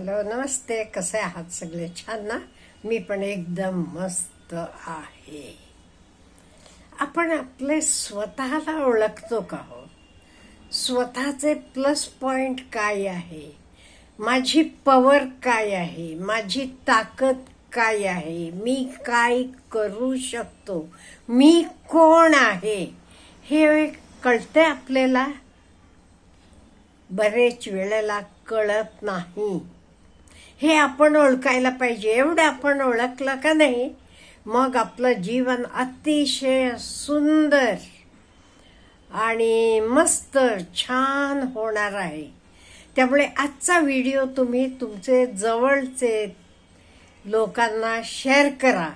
Hello नमस्ते कसे आहात सगळे? छान ना? मी पण एकदम मस्त आहे. आपण आपले स्वतःला ओळखतो का हो? स्वतःचे प्लस पॉइंट काय आहे? माझी पवर काय आहे? माझी ताकद काय आहे? मी काय करू शकतो? मी कोण आहे? हे कळते आपल्याला? बरेच वेळेला कळत नाही. हे आपण ओळखायला पाहिजे. एवढं आपण ओळखलं का नाही मग आपलं जीवन अतिशय सुंदर आणि मस्त छान होणार आहे. त्यामुळे आजचा व्हिडिओ तुम्ही तुमचे जवळचे लोकांना शेअर करा.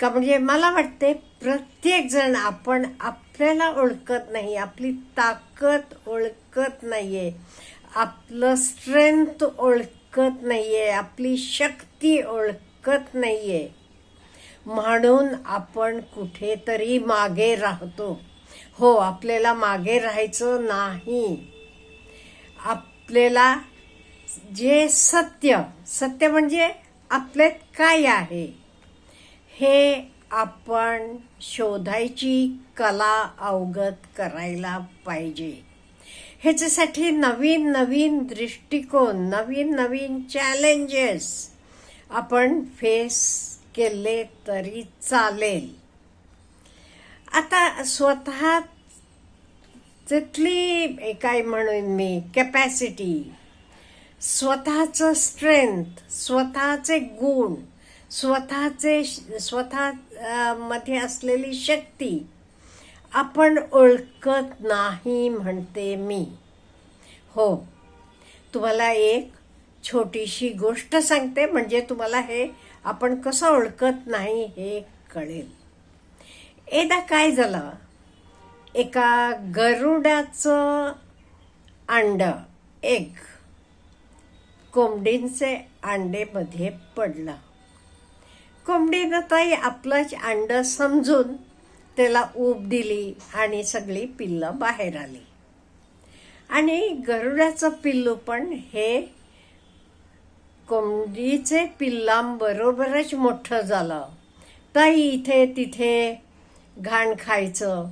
का म्हणजे मला वाटते प्रत्येकजण आपण आपल्याला ओळखत नाही आपली ताकद ओळखत नाही आहे आपलं स्ट्रेंथ ओळख ओळखत नाहीये आपली शक्ती ओळखत नाहीये. म्हणून आपण कुठेतरी मागे राहतो. हो आपल्याला मागे राहायचं नाही. आपल्याला जे सत्य सत्य म्हणजे आपल्यात काय आहे? हे आपण शोधायची कला अवगत करायला पाहिजे. ह्याच्यासाठी नवीन नवीन दृष्टिकोन नवीन नवीन चॅलेंजेस आपण फेस केले तरी चालेल. आता स्वतः तिथली काय म्हणून मी कॅपॅसिटी स्वतःचं स्ट्रेंथ स्वतःचे गुण स्वतःचे स्वतः मध्ये असलेली शक्ती. आपण ओळखत नाही म्हणते मी. हो. तुम्हाला एक छोटीशी गोष्ट सांगते म्हणजे तुम्हाला हे आपण कसं ओळखत नाही हे कळेल. एकदा काय झालं? एका गरुडाचं अंड एग कोंबडींचे अंडेमध्ये पडलं. कोंबडीनं ताई आपलंच अंड समजून त्याला ऊब दिली आणि सगळी पिल्लं बाहेर आली. आणि गरुडाचं पिल्लू पण हे कोंबडीचे पिल्लांबरोबरच मोठं झालं. ताई इथे तिथे घाण खायचं.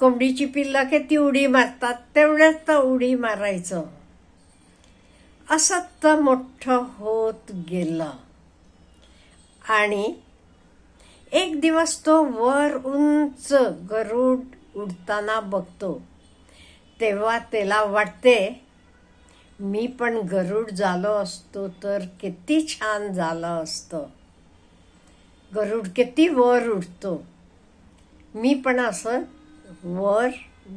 कोंबडीची पिल्लं किती उडी मारतात तेवढ्याच तर उडी मारायचं. असं तर मोठं होत गेलं. आणि एक दिवस तो वर उंच गरुड उडताना बघतो. तेव्हा त्याला वाटते मी पण गरुड झालो असतो तर किती छान झालं असतं. गरुड किती वर उडतो. मी पण असं वर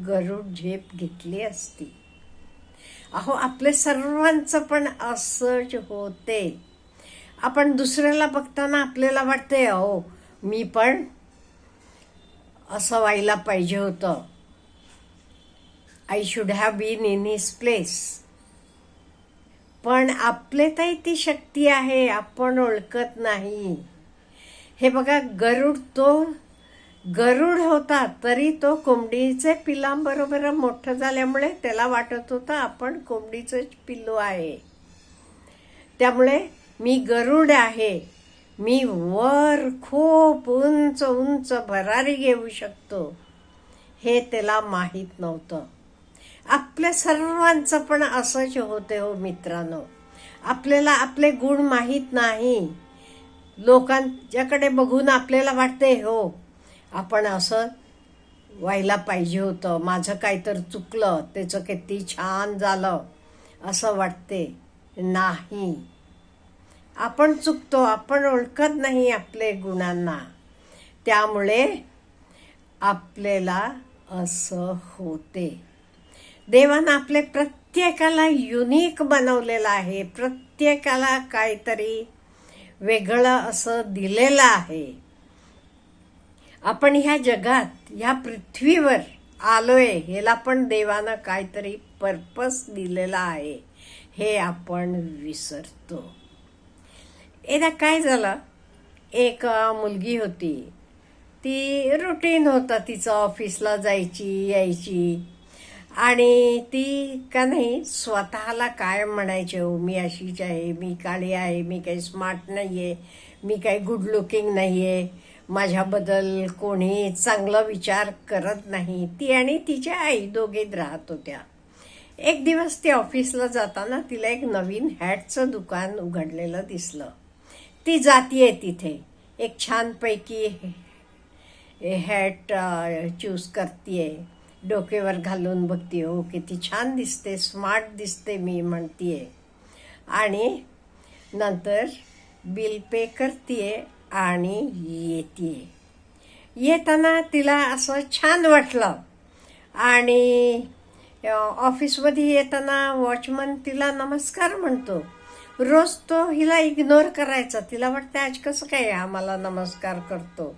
गरुड झेप घेतली असती. अहो आपले सर्वांचं पण असंच होते. आपण दुसऱ्याला बघताना आपल्याला वाटते अहो मी पण असं व्हायला पाहिजे होतं. I should have been in his place पण आपले ताई ती शक्ती आहे आपण ओळखत नाही. हे बघा गरुड तो गरुड होता तरी तो कोंबडीचे पिलांबरोबर मोठं झाल्यामुळे त्याला वाटत होतं आपण कोंबडीचंच पिल्लू आहे. त्यामुळे मी गरुड आहे. मी वर खूप उंच उंच भरारी घेऊ शकतो. हे त्याला माहीत नव्हतं. आपल्या सर्वांचं पण असंच होते हो मित्रांनो. आपल्याला आपले गुण माहीत नाही. लोकांच्याकडे बघून आपल्याला वाटते हो आपण असं व्हायला पाहिजे होतं. माझं काहीतरी तर चुकलं त्याचं किती छान झालं. असं वाटते. नाही. आपण चुकतो आपण ओळखत नाही आपले गुणांना. त्यामुळे आपल्याला असं होते. देवानं आपले प्रत्येकाला युनिक बनवलेलं आहे. प्रत्येकाला काहीतरी वेगळं असं दिलेलं आहे. आपण ह्या जगात ह्या पृथ्वीवर आलोय ह्याला पण देवानं काहीतरी पर्पस दिलेला आहे. हे आपण विसरतो. एकदा काय झालं? एक मुलगी होती. ती रुटीन होतं तिचं ऑफिसला जायची यायची. आणि ती का नाही स्वतःला काय म्हणायचे हो मी अशीच आहे मी काळी आहे मी काही स्मार्ट नाही आहे मी काही गुड लुकिंग नाही आहे माझ्याबद्दल कोणी चांगला विचार करत नाही. ती आणि तिच्या आई दोघेत राहत होत्या. एक दिवस ती ऑफिसला जाताना तिला एक नवीन हॅटचं दुकान उघडलेलं दिसलं. ती जातीये तिथे. एक छानपैकी हॅट चूज करतीये. डोकेवर घालून बघते हो किती छान दिसते स्मार्ट दिसते मी म्हणतीये. आणि नंतर बिल पे करतीये आणि येते येताना तिला असं छान वाटलं. आणि ऑफिसमध्ये येताना वॉचमन तिला नमस्कार म्हणतो. रोज तो हिला इग्नोर करायचा. तिला वाटतं आज कसं काय आम्हाला नमस्कार करतो.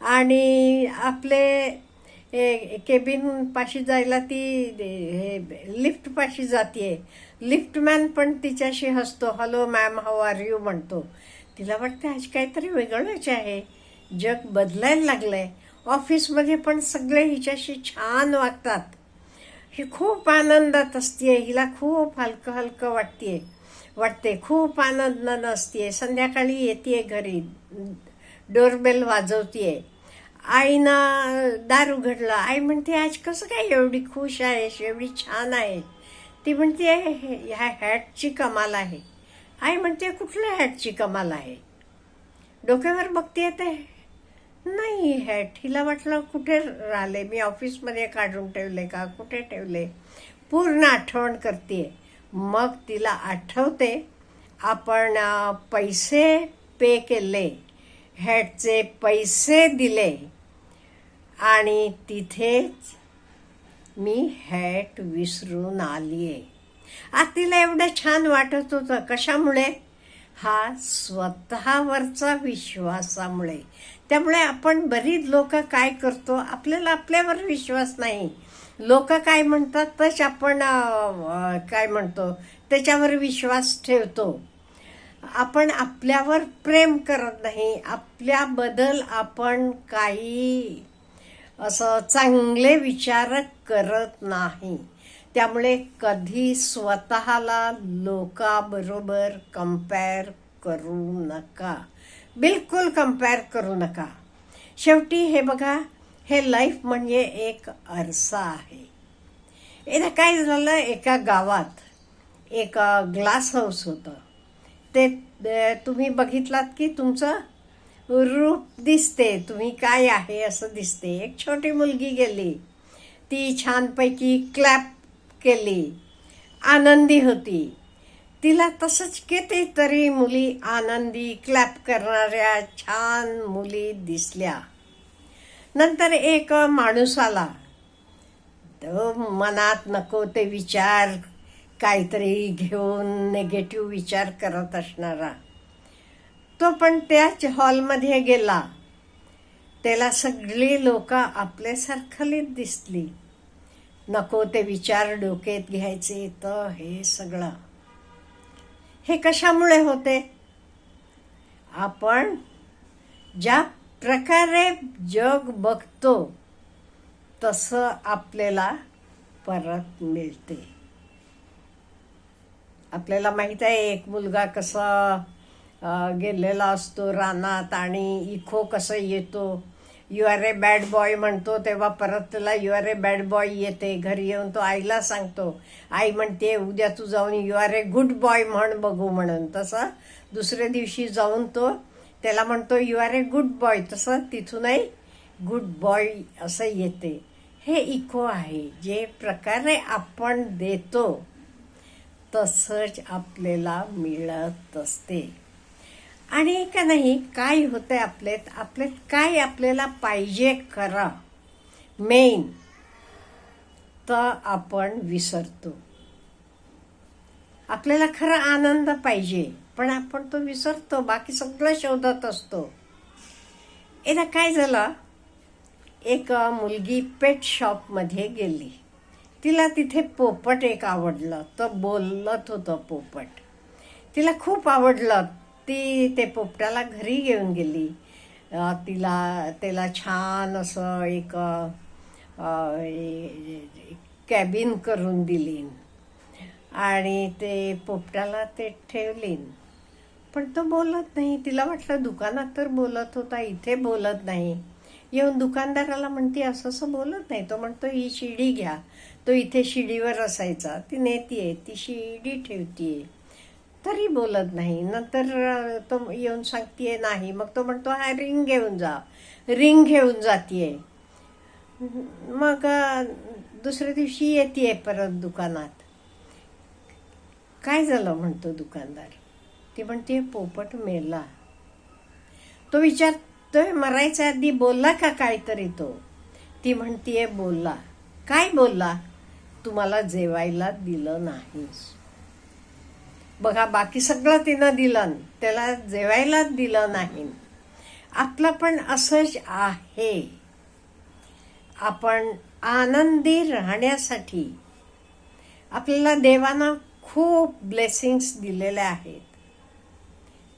आणि आपले केबिन पाशी जायला ती हे लिफ्ट पाशी जाते लिफ्टमॅन पण तिच्याशी हसतो. Hello ma'am how are you? म्हणतो. तिला वाटतं आज काहीतरी वेगळंच आहे. जग बदलायला लागलं आहे ऑफिसमध्ये पण सगळे हिच्याशी छान वागतात. ही खूप आनंदात असते हिला खूप हलकं हलकं वाटते वाटते. खूप आनंदानं असते संध्याकाळी येते घरी. डोरबेल वाजवतीये. आईनं दार उघडलं आई म्हणते आज कसं काय एवढी खुश आहेस? एवढी छान आहे ती म्हणते ह्या हॅटची कमाल आहे. आई म्हणते कुठल्या हॅटची कमाल आहे? डोक्यावर बघते ते नाही हॅट. हिला वाटलं कुठे राहिले? मी ऑफिसमध्ये काढून ठेवले का? कुठे ठेवले? पूर्ण आठवण करते मग तिला आठवते आपण पैसे पे केले हॅटचे पैसे दिले आणि तिथेच मी हॅट विसरून आली आहे आ तिला एवढं छान वाटत होतं. कशामुळे? हा स्वतःवरचा विश्वासामुळे. त्यामुळे आपण बरीच लोक काय करतो? आपल्याला आपल्यावर विश्वास नाही. लोक काय म्हणतात तच आपण काय म्हणतो त्याच्यावर विश्वास ठेवतो. आपण आपल्यावर प्रेम करत नाही आपल्याबद्दल आपण काही असं चांगले विचार करत नाही. त्यामुळे कधी स्वतःला लोकाबरोबर कंपेअर करू नका. बिलकुल कंपेअर करू नका. शेवटी हे बघा हे लाईफ म्हणजे एक आरसा आहे. एकदा काय झालं एका गावात एक ग्लास हाऊस होतं. ते तुम्ही बघितलात की तुमचं रूप दिसते तुम्ही काय आहे असं दिसते. एक छोटी मुलगी गेली. ती छानपैकी क्लॅप केली. आनंदी होती. तिला तसंच कितीतरी मुली आनंदी क्लॅप करणाऱ्या छान मुली दिसल्या. नंतर एक माणूस आला. तो मनात नको ते विचार काहीतरी घेऊन नेगेटिव्ह विचार करत असणारा. तो पण त्याच हॉलमध्ये गेला. त्याला सगळी लोक आपल्यासारखलीच दिसली. नको ते विचार डोक्यात घ्यायचे तर हे सगळं. हे कशामुळे होते? आपण ज्या प्रकारे जग बघतो तसं आपल्याला परत मिळते. आपल्याला माहीत आहे एक मुलगा कसा गेलेला असतो रानात आणि इखो कसं येतो. You are a bad boy म्हणतो तेव्हा परत त्याला you are a bad boy येते. घरी येऊन तो आईला सांगतो आई म्हणते उद्या तू जाऊन you are a good boy म्हण बघू म्हणून. तसा दुसऱ्या दिवशी जाऊन तो त्याला म्हणतो you are a good boy तसं तिथूनही गुड बॉय असं येते. हे इको आहे. जे प्रकारे आपण देतो तसंच आपल्याला मिळत असते. आणि का नाही? काय होतंय आपल्यात? आपल्यात काय आपल्याला पाहिजे करा मेन तर आपण विसरतो. आपल्याला खरं आनंद पाहिजे. पण आपण तो विसरतो बाकी सगळं शोधत असतो. एकदा काय झालं? एक मुलगी पेट शॉपमध्ये गेली. तिला तिथे पोपट एक आवडलं. तर बोलत होतं पोपट. तिला खूप आवडलं. ती ते पोपटाला घरी घेऊन गेली. तिला त्याला छान असं एक कॅबिन करून दिली. आणि ते पोपटाला ते ठेवलीन पण तो बोलत नाही. तिला वाटलं दुकानात तर बोलत होता इथे बोलत नाही. येऊन दुकानदाराला म्हणते असं असं बोलत नाही. तो म्हणतो ही शिडी घ्या. तो इथे शिडीवर असायचा. ती नेतीये ती शिडी ठेवतीये. तरी बोलत नाही. नंतर तो येऊन सांगतीये नाही. मग तो म्हणतो हा रिंग घेऊन जा. रिंग घेऊन जातीये. मग दुसऱ्या दिवशी येते परत दुकानात. काय झालं म्हणतो दुकानदार? ती म्हणते पोपट मेला. तो विचारतोय मरायच्या आधी बोलला का काहीतरी तो? ती म्हणतीये बोलला. काय बोलला? तुम्हाला जेवायला दिलं नाही. बघा बाकी सगळं तिनं दिलं. त्याला जेवायलाच दिलं नाही. आपलं पण असंच आहे. आपण आनंदी राहण्यासाठी आपल्याला देवानं खूप ब्लेसिंग्स दिलेल्या आहेत.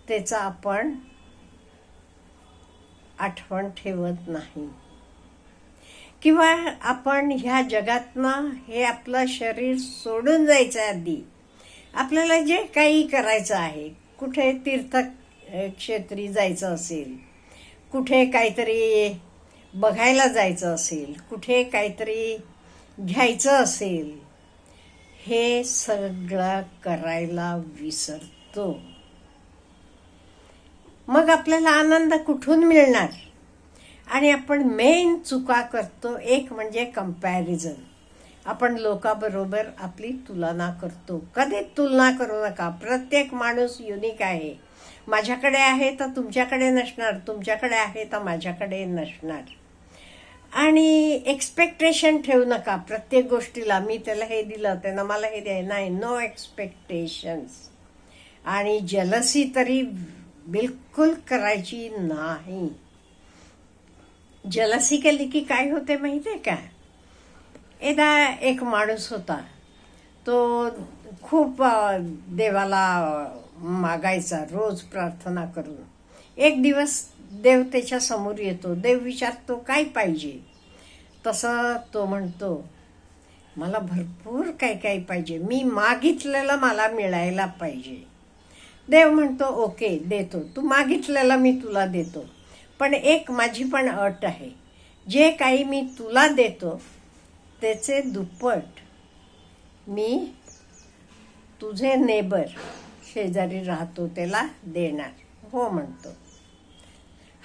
त्याचा आपण आठवण ठेवत नाही. किंवा आपण ह्या जगातनं हे आपलं शरीर सोडून जायचं आधी आपल्याला जे काही करायचं आहे कुठे तीर्थ क्षेत्री जायचं असेल कुठे काहीतरी बघायला जायचं असेल कुठे काहीतरी घ्यायचं असेल हे सगळं करायला विसरतो. मग आपल्याला आनंद कुठून मिळणार? आणि आपण मेन चुका करतो एक म्हणजे कंपॅरिझन आपण लोकाबरोबर आपली तुलना करतो. कधी तुलना करू नका. प्रत्येक माणूस युनिक आहे. माझ्याकडे आहे तर तुमच्याकडे नसणार. तुमच्याकडे आहे तर माझ्याकडे नसणार. आणि एक्सपेक्टेशन ठेवू नका. प्रत्येक गोष्टीला मी त्याला हे दिलं त्यानं मला हे द्याय नाही नो एक्सपेक्टेशन्स आणि जलसी तरी बिलकुल करायची नाही. जलसी केली की काय होते माहिती आहे का? एकदा एक माणूस होता. तो खूप देवाला मागायचा रोज प्रार्थना करून. एक दिवस देव त्याच्यासमोर येतो. देव विचारतो काय पाहिजे? तसं तो म्हणतो मला भरपूर काय काय पाहिजे. मी मागितलेलं मला मिळायला पाहिजे. देव म्हणतो ओके देतो. तू मागितलेला मी तुला देतो. पण एक माझी पण अट आहे. जे काही मी तुला देतो त्याचे दुप्पट मी तुझे नेबर शेजारी राहतो त्याला देणार. हो म्हणतो.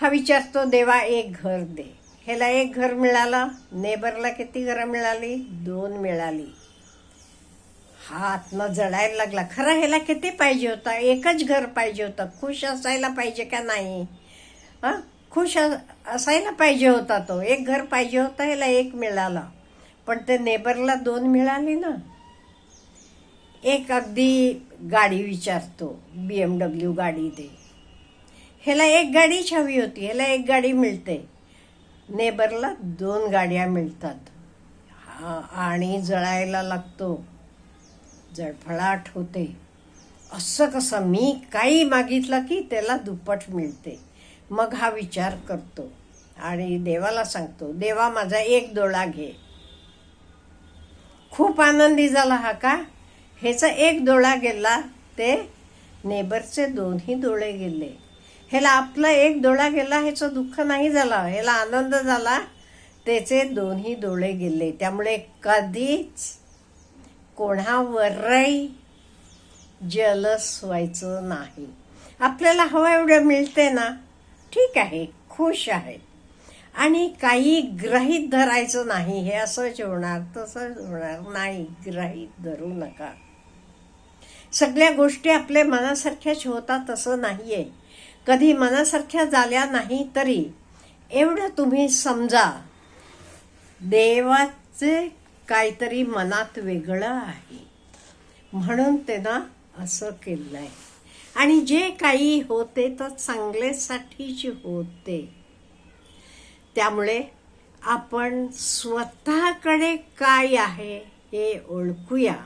हा विचारतो देवा एक घर दे. ह्याला एक घर मिळालं? नेबरला किती घरं मिळाली? दोन मिळाली. हात न जळायला लागला. खरं ह्याला किती पाहिजे होता? एकच घर पाहिजे होतं. खुश असायला पाहिजे का नाही? हां? खुश असायला पाहिजे होता तो. एक घर पाहिजे होता ह्याला एक मिळाला. पण ते नेबरला दोन मिळाली ना. एक अगदी गाडी विचारतो बी एम डब्ल्यू गाडी दे. ह्याला एक गाडीच हवी होती. ह्याला एक गाडी मिळते. नेबरला दोन गाड्या मिळतात. हा आणि जळायला लागतो. जळफळाट होते असं कसं मी काही मागितलं की त्याला दुप्पट मिळते? मग हा विचार करतो आणि देवाला सांगतो देवा माझा एक डोळा घे. खूप आनंदी झाला हा का? ह्याचा एक डोळा गेला ते नेबरचे दोन्ही डोळे गेले. ह्याला आपला एक डोळा गेला ह्याचं दुःख नाही झाला. ह्याला आनंद झाला त्याचे दोन्ही डोळे गेले. त्यामुळे कधीच कोणावरही जलस व्हायचं नाही. आपल्याला हवं एवढं मिळते ना? ठीक आहे खुश आहे. आणि काही ग्रहित धरायचं नाही हे असंच होणार तसंच होणार नाही. ग्रहित धरू नका. सगळ्या गोष्टी आपल्या मनासारख्याच होतात असं आहे कधी मनासारख्या झाल्या नाही तरी एवढं तुम्ही समजा. देवाचे काहीतरी मनात वेगळं आहे. म्हणून त्यांना असं केलं आहे आणि जे काही होते तर चांगल्यासाठीच होते. त्यामुळे आपण स्वतःकडे काय आहे हे ओळखूया.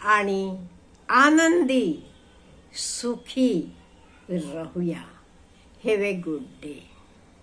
आणि आनंदी सुखी राहूया. Have a good day